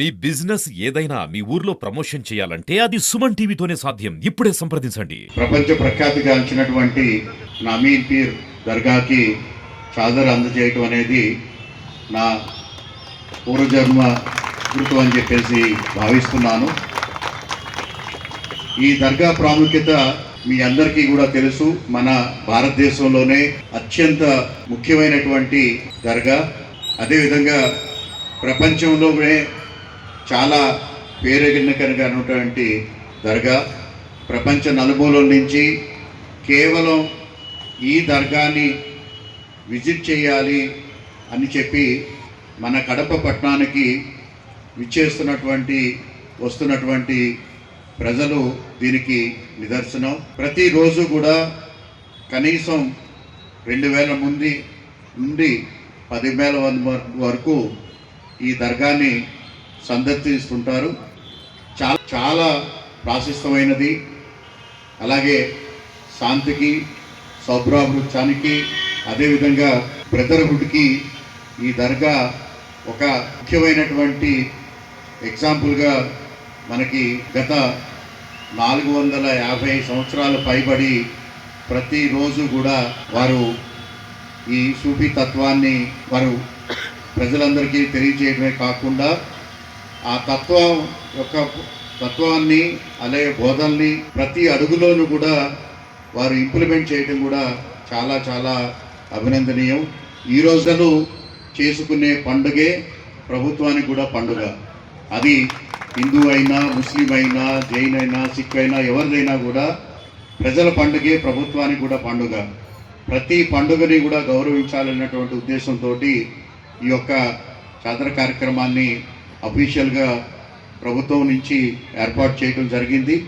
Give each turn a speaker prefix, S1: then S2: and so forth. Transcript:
S1: మీ business ఏదైనా మీ ఊర్లో promotion చేయాలంటే అది సుమన్ టీవీతోనే సాధ్యం. ఇప్పుడే సంప్రదించండి.
S2: ప్రపంచ ప్రఖ్యాతిగాంచినటువంటి నమీన్ పీర్ దర్గాకి చాదర్ అందజేయటం అనేది నా పూర్వజన్మ కృతం అని చెప్పేసి భావిస్తున్నాను. ఈ దర్గా ప్రాముఖ్యత మీ అందరికీ కూడా తెలుసు. మన భారతదేశంలోనే అత్యంత ముఖ్యమైనటువంటి దర్గా. అదేవిధంగా ప్రపంచంలోనే చాలా పేరెగినకరమైనటువంటి దర్గా. ప్రపంచ నలుమూలల నుంచి కేవలం ఈ దర్గాని విజిట్ చేయాలి అని చెప్పి మన కడప పట్టణానికి విచ్చేస్తున్నటువంటి వస్తున్నటువంటి ప్రజలు దీనికి నిదర్శనం. ప్రతిరోజు కూడా కనీసం రెండు వేల ముందు నుండి పది వేల వరకు ఈ దర్గాని సందర్శిస్తుంటారు. చాలా చాలా ప్రాశస్తమైనది. అలాగే శాంతికి సౌభ్రాభృత్యానికి అదేవిధంగా బ్రదర్హుడ్కి ఈ దర్గా ఒక ముఖ్యమైనటువంటి ఎగ్జాంపుల్గా మనకి గత నాలుగు వందల యాభై సంవత్సరాలు పైబడి ప్రతిరోజు కూడా వారు ఈ సూఫీ తత్వాన్ని వారు ప్రజలందరికీ తెలియజేయడమే కాకుండా ఆ తత్వం యొక్క తత్వాన్ని అలాగే బోధనని ప్రతి అడుగులోనూ కూడా వారు ఇంప్లిమెంట్ చేయడం కూడా చాలా చాలా అభినందనీయం. ఈ రోజులు చేసుకునే పండుగే ప్రభుత్వానికి కూడా పండుగ. అది హిందూ అయినా ముస్లిం అయినా జైన్ అయినా సిక్ అయినా ఎవరిదైనా కూడా ప్రజల పండుగే ప్రభుత్వానికి కూడా పండుగ. ప్రతి పండుగని కూడా గౌరవించాలన్నటువంటి ఉద్దేశంతో ఈ యొక్క చాదర కార్యక్రమాన్ని అఫీషియల్గా ప్రభుత్వం నుంచి ఏర్పాటు చేయడం జరిగింది.